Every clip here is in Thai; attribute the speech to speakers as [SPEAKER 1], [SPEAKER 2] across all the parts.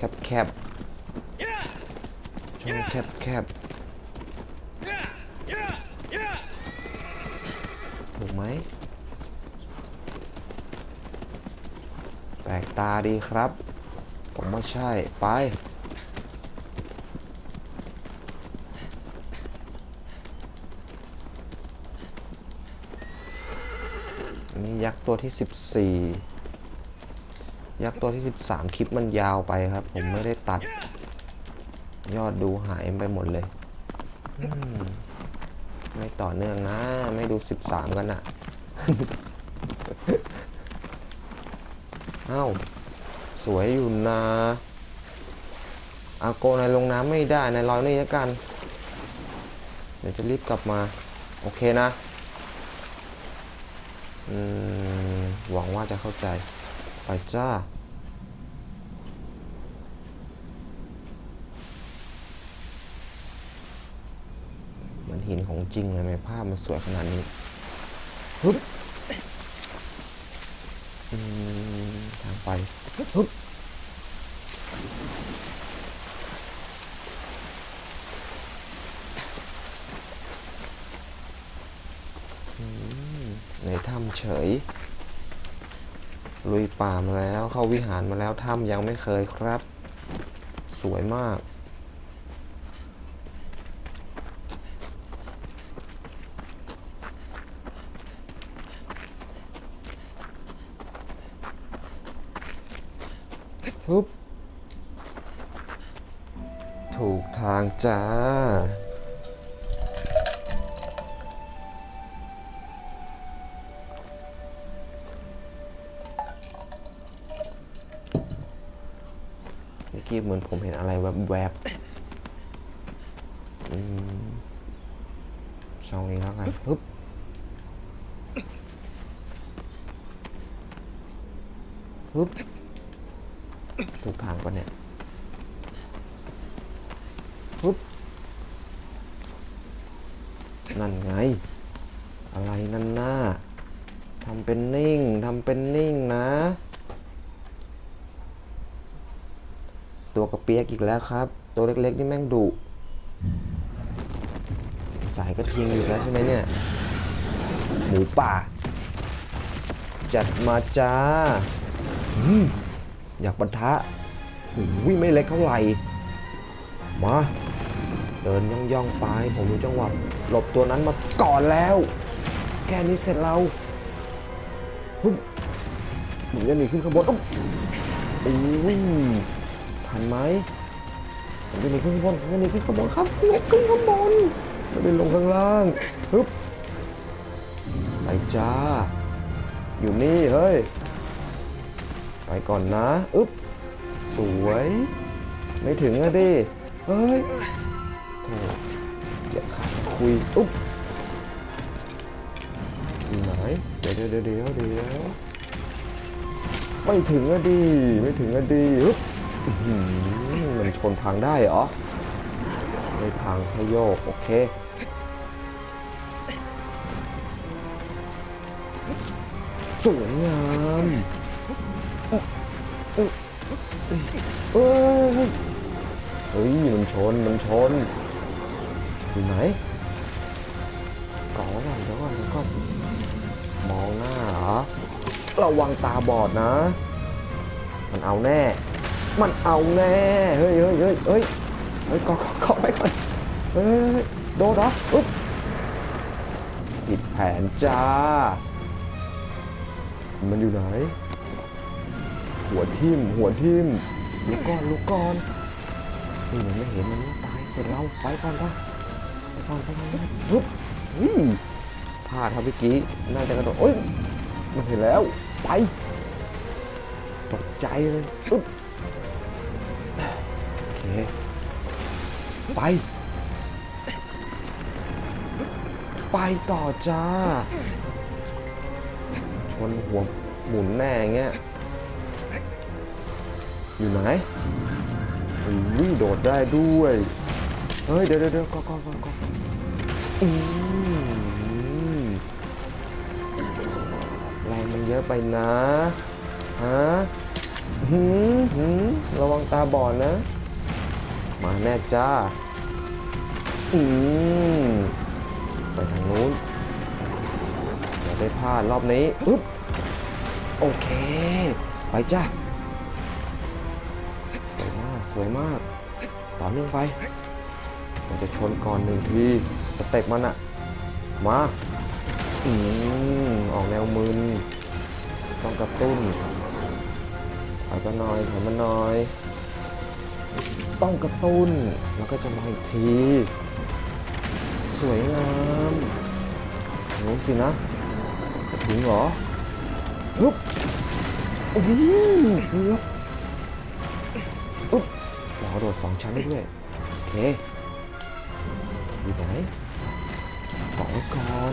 [SPEAKER 1] แคบแคบช่องแคบแคบถูกไหมแปลกตาดีครับ ผมว่าใช่ไปนนี้ยักษ์ตัวที่14 ยักษ์ตัวที่ 13 คลิปมันยาวไปครับ ผมไม่ได้ตัด ยอดดูหายไปหมดเลยมไม่ต่อเนื่องนะ ไม่ดู 13 กันอะเอ้า สวยอยู่นะอาโกนายลงน้ำไม่ได้นายลอยนี่แล้วกัน เดี๋ยวจะรีบกลับมา โอเคนะหวังว่าจะเข้าใจ ไปจ้า หินของจริงเลยไหมภาพมันสวยขนาดนี้ฮึบทางไปฮึบในถ้ำเฉย ลุยป่ามาแล้ว เข้าวิหารมาแล้วถ้ำยังไม่เคยครับ สวยมาก ปุ๊บ ถูก ทางจ้า เมื่อกี้เหมือนผมเห็นอะไรแวบๆอืมช่องนี้แล้วกันปึ๊บปึ๊บถูกทางปะเนี่ย ปึ๊บนั่นไง อะไรนั่นน่าทำเป็นนิ่งทำเป็นนิ่งนะ ตัวกระเปียกอีกแล้วครับ ตัวเล็กๆนี่แม่งดุสายกระทิงอยู่แล้วใช่ไหมเนี่ย หมูป่า จัดมาจ้าอยากบรรทะวิ่งไม่เล็กเท่าไหร่ มา เดินย่องย่องไปผมรู้จังหวะหลบตัวนั้นมาก่อนแล้วแค่นี้เสร็จเราฮึบผมจะหนีขึ้นข้างบนอุ๊บโอ้ยทันไหมผมจะหนีขึ้นข้างบนผมจะหนีขึ้นข้างบนครับหลบขึ้นข้างบนไม่ได้ลงข้างล่างฮึบไปจ้า อยู่นี่เฮ้ย ไปก่อนนะ อึ๊บ สวย ไม่ถึงอะดิ เฮ้ย เจ็บขาคุยอุ๊บไหนเดี๋ยวเดี๋ยวเดี๋ยวเดี๋ยวเดี๋ยวไม่ถึงอะดิไม่ถึงอะดิอึ๊บมันชนทางได้เหรอไม่ทางให้โยก โอเคสวยงามเอ้ยเฮ้ยมันชน มันชน อยู่ไหนก่อนก่อนเดี๋ยวก่อนเดี๋ยวก่อนมองหน้าเหรอระวังตาบอดนะ มันเอาแน่ มันเอาแน่ เฮ้ยเฮ้ยเฮ้ยเฮ้ยเฮ้ยก่อนก่อนไปก่อนเฮ้ยโดนเหรออุ๊บผิดแผนจ้า มันอยู่ไหน หัวทิ่มหัวทิ่มลุกก่อนลุกก่อนนี่มันไม่เห็นมันตายเสร็จแล้วไปก่อนปะ ปก่อนไปก่อนฮึบนี่พลาดครับเมื่อกี้ น่าจะกระโดดโอ้ย มันเห็นแล้ว ไป ตกใจเลยอึ๊บโอเค ไป ไปต่อจ้า ชนหัวหมุนแน่อย่างเงี้ย อยู่ไหนอุ้ยโดดได้ด้วย ฮ้ยเดี๋ยวเดี๋ยวเดี๋ยวก็ก็ก็ก็อืมแรงมันเยอะไปนะฮะอืหืมหืมระวังตาบอดนะ มาแน่จ้าอืมไปทางนู้นอย่าได้พลาดรอบนี้อึ๊บโอเค ไปจ้าสวยมาก สวยมาก ต่อเนื่องไป มันจะชนก่อนหนึ่งทีสเต็ปมันอะมาอืมออกแนวมึนต้องกระตุ้นถอยมาหน่อยถอยมาหน่อย ต้องกระตุ้นแล้วก็จะมาอีกที สวยงามรู้สินะถึงเหรอฮึบโอ้โหเกือบอุ๊บหมอกระโดดสองชั้นด้วยโอเค อยู่ไหนเกไว้ก่อน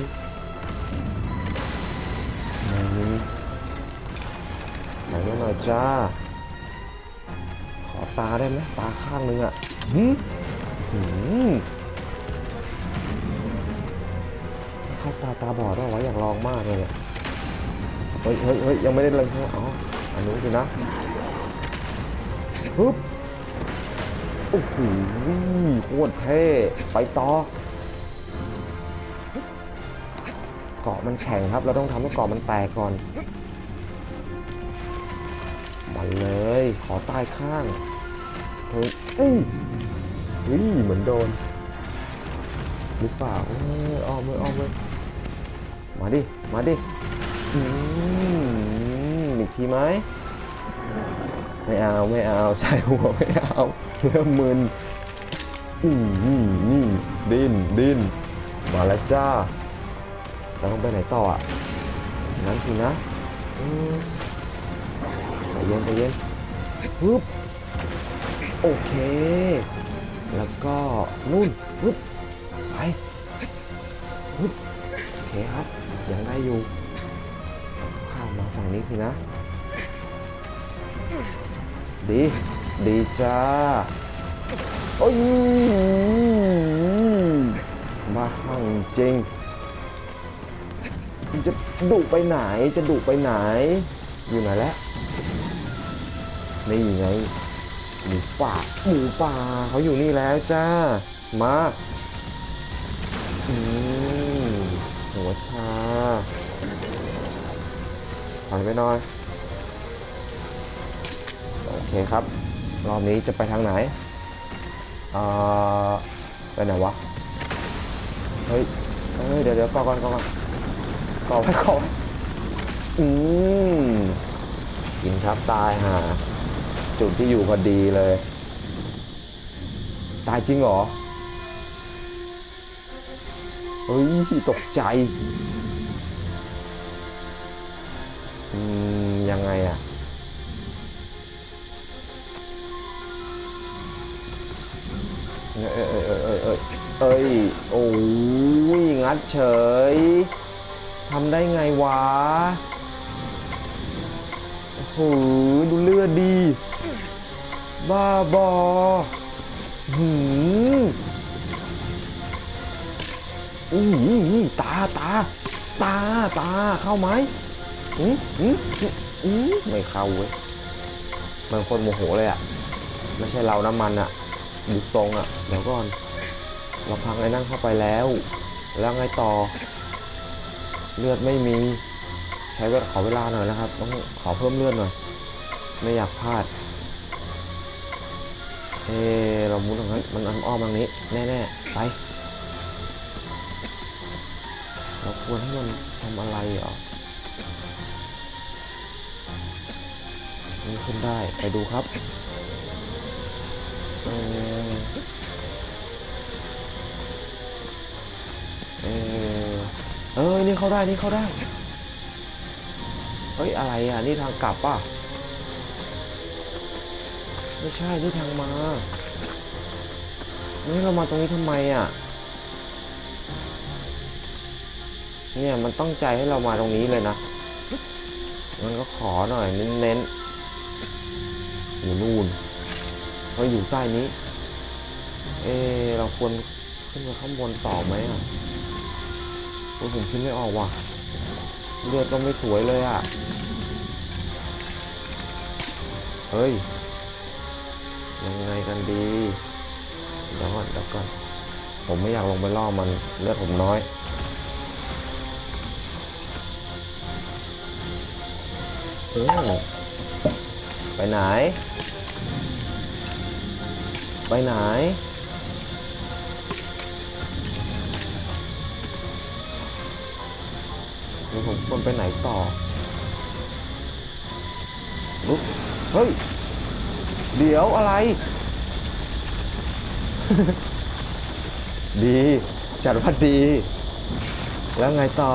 [SPEAKER 1] ไหนไหนมาหน่อยจ้า ขอตาได้ไหมตาข้างนึงอะหืมหืมเข้าตาตาบอดได้วะอยากลองมากเลยเนี่ยเฮ้ยเฮ้ยเฮ้ยยังไม่ได้เลยอ๋ออันนู้นสินะฮึบ โอ้โหโคตรเท่ ไปต่อเกาะมันแข็งครับ เราต้องทำให้เกาะมันแตกก่อน มาเลย ขอใต้ข้างเฮ้ยเอ้ยเฮ้ย เหมือนโดน หรือเปล่าเอ้ยอ้อมเลยอ้อมเลยมาดิ มาดิอืมอีกทีไหมไม่เอา ไม่เอา ใส่หัวไม่เอา เริ่มมึนนี่นี่นี่ดินดินมาแล้วจ้าเราต้องไปไหนต่ออะนั้นทีนะอืมใจเย็นใจเย็นปึ๊บโอเค แล้วก็นู่นปึ๊บไปปึ๊บโอเคครับยังได้อยู่ข้ามมาฝั่งนี้สินะ ดี ดีจ้า โอ้ย มาข้างจริง จะดุไปไหน จะดุไปไหน อยู่ไหนแล้ว นี่ไง หมูป่า หมูป่าเขาอยู่นี่แล้วจ้า มาอืหัวชาถอยไปหน่อย โอเคครับ รอบนี้จะไปทางไหนอ่าไปไหนวะ เฮ้ย เฮ้ย เดี๋ยวเดี๋ยวก่อนก่อนก่อนก่อนไว้ก่อนอืมกินครับตายห่าจุดที่อยู่พอดีเลย ตายจริงเหรอ เฮ้ย ตกใจ อืม ยังไงอะ เอ้ยเอ้ยเอ้ยเอ้ยเอ้ยเอ้ยโอ้ยงัดเฉยทำได้ไงวะโอ้โหดูเลือดดี บ้าบอหืมอุ้ยตาตาตาตาเข้าไหมอืมอืมอืมไม่เข้าเว้ยมันคนโมโหเลยอะ ไม่ใช่เราน้ำมันอะ ดูทรงอะ เดี๋ยวก่อน เราพังไอ้นั่นเข้าไปแล้ว แล้วไงต่อ เลือดไม่มี ใช้เวลาขอเวลาหน่อยนะครับ ต้องขอเพิ่มเลือดหน่อย ไม่อยากพลาด เออเรามุดตรงนั้นมันอ้อมๆตรงนี้ แน่ๆ ไป เราควรให้มันทำอะไรเหรอนี่ขึ้นได้ ไปดูครับ เออเออเออ นี่เข้าได้ นี่เข้าได้ เฮ้ย อะไรอะ นี่ทางกลับป่ะ ไม่ใช่ นี่ทางมานี่เรามาตรงนี้ทำไมอะ เนี่ย มันต้องใจให้เรามาตรงนี้เลยนะ มันก็ขอหน่อยเน้นๆอยู่นู่น เราอยู่ใต้นี้ เอเราควรขึ้นไปข้างบนต่อไหมอะโอ้ผมคิดไม่ออกว่ะ เลือดก็ไม่สวยเลยอะ เฮ้ย ยังไงกันดี เดี๋ยวก่อนเดี๋ยวก่อน ผมไม่อยากลงไปล่อมันเลือดผมน้อยอืมไปไหน ไปไหน หรือผมควรไปไหนต่อเฮ้ย เดี๋ยวอะไร ดี จัดว่าดี แล้วไงต่อ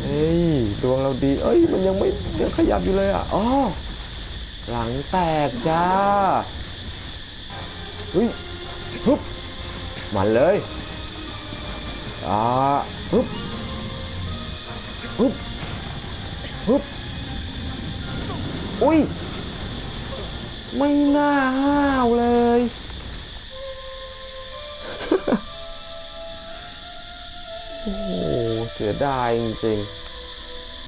[SPEAKER 1] เฮ้ย ดวงเราดี เอ้ย มันยังไม่ยังขยับอยู่เลยอะ อ๋อ หลังแตกจ้าเฮ้ยฮึบมันเลยอ่าฮึบฮึบฮึบอุ้ย ไม่น่าห้าวเลย โอ้โหเสียดายจริงๆ